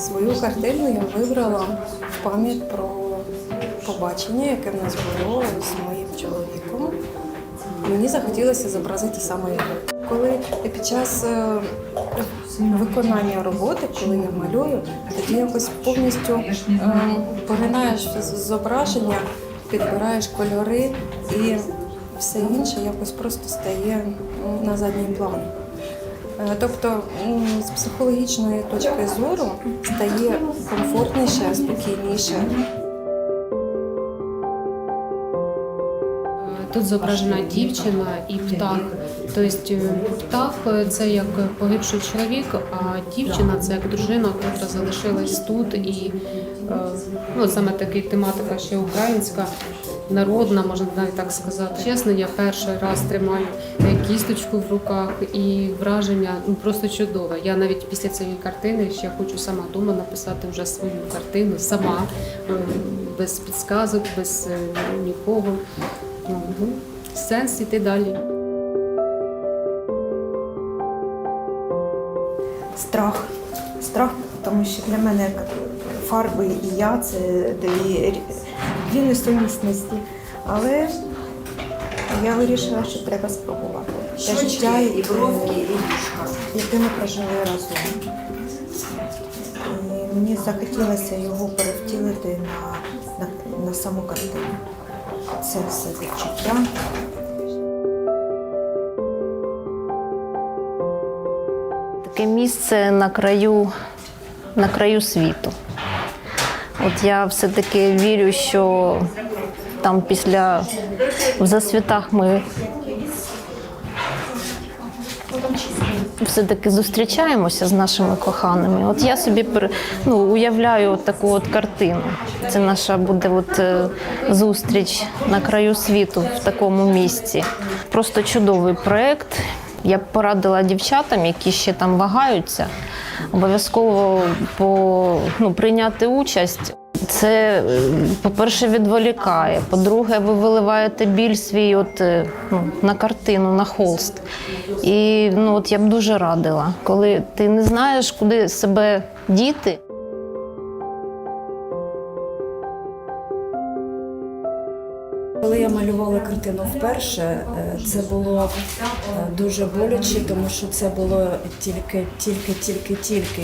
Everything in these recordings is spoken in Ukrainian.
Свою картину я вибрала в пам'ять про побачення, яке в нас було з моїм чоловіком. Мені захотілося зобразити саме його. Коли під час е, виконання роботи, коли я малюю, тоді якось повністю е, поринаєш зображення, підбираєш кольори і все інше якось просто стає на задній план. Е, Тобто з психологічної точки зору стає комфортніше, спокійніше. Тут зображена дівчина і птах. Тобто е, птах е, це як погибший чоловік, а дівчина це як дружина, яка залишилась тут. І ну, саме така тематика ще українська, народна, можна навіть так сказати. Чесно, я перший раз тримаю кісточку в руках і враження ну, просто чудове. Я навіть після цієї картини ще хочу сама вдома написати вже свою картину, сама, е, без підсказок, без е, нікого. Ну, сенс іти далі. Страх. Страх, тому що для мене фарби і я це дві, дві несумісності. Але я вирішила, що треба спробувати. Те життя, і бровки, і вушка. яке ми прожили разом. І мені захотілося його перевтілити на, на, на саму картину. Це все відчуття. Таке місце на краю, на краю світу. От я все-таки вірю, що там після в засвітах ми все-таки зустрічаємося з нашими коханими. От я собі ну, уявляю таку от картину. Це наша буде от, е, зустріч на краю світу в такому місці. Просто чудовий проєкт. Я б порадила дівчатам, які ще там вагаються, обов'язково по, ну, прийняти участь. Це, е, по-перше, відволікає. По-друге, ви виливаєте біль свій от, е, ну, на картину, на холст. І ну, от я б дуже радила, коли ти не знаєш, куди себе діти. Я малювала картину вперше, е, це було е, дуже боляче, тому що це було тільки, тільки, тільки, тільки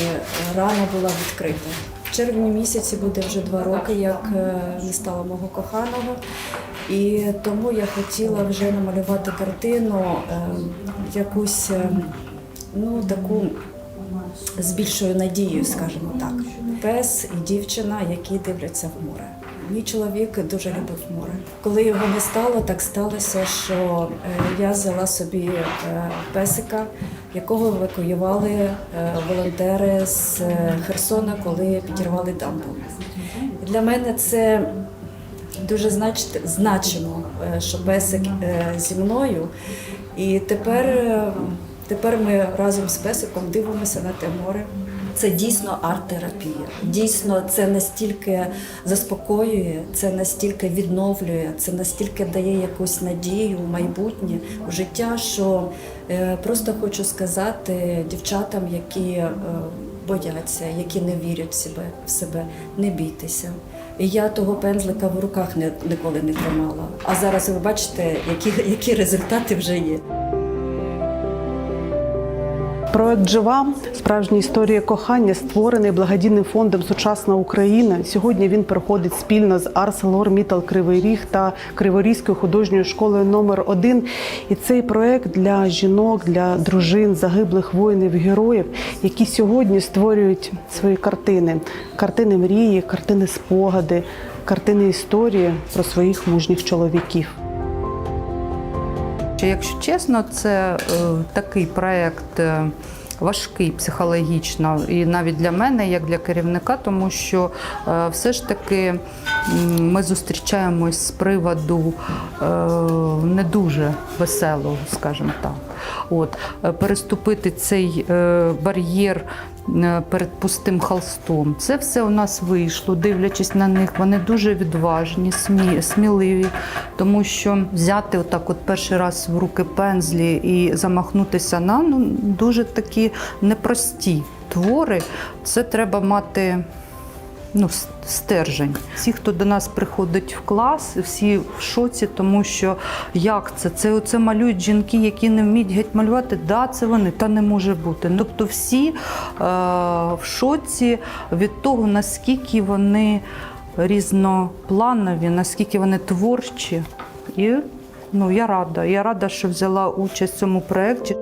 рана була відкрита. В червні місяці буде вже два роки, як е, не стало мого коханого. І тому я хотіла вже намалювати картину якусь ну, таку з більшою надією, скажімо так. Пес і дівчина, які дивляться в море. Мій чоловік дуже любив море. Коли його не стало, так сталося, що е, я взяла собі е, песика, якого евакуювали е, волонтери з Херсона, коли підірвали дамбу. Для мене це дуже значимо, що песик зі мною. І тепер, тепер ми разом з песиком дивимося на те море. Це дійсно арт-терапія. Дійсно, це настільки заспокоює, це настільки відновлює, це настільки дає якусь надію в майбутнє, в життя, що е, просто хочу сказати дівчатам, які е, бояться, які не вірять в себе, в себе, не бійтеся. І я того пензлика в руках ніколи не тримала. А зараз ви бачите, які, які результати вже є. Проект Жива справжня історія кохання створений благодійним фондом Сучасна Україна. Сьогодні він проходить спільно з ArcelorMittal Кривий Ріг та Криворізькою художньою школою номер 1 І цей проект для жінок, для дружин, загиблих воїнів, героїв, які сьогодні створюють свої картини, картини мрії, картини спогади, картини історії про своїх мужніх чоловіків. Якщо чесно, це е, такий проект е, важкий психологічно, і навіть для мене, як для керівника, тому що е, все ж таки ми зустрічаємось з приводу не дуже веселого, скажімо так. От, е, переступити цей е, бар'єр е, перед пустим холстом. Це все у нас вийшло, дивлячись на них. Вони дуже відважні, смі, сміливі, тому що взяти отак, от перший раз в руки пензлі і замахнутися на ну, дуже такі непрості твори. Це треба мати ну, стержень. Всі, хто до нас приходить в клас, всі в шоці, тому що як це? Це оце малюють жінки, які не вміють геть малювати. Да, це вони, та не може бути. Тобто всі е, в шоці від того, наскільки вони різнопланові, наскільки вони творчі. І ну, я рада. Я рада, що взяла участь в цьому проєкті.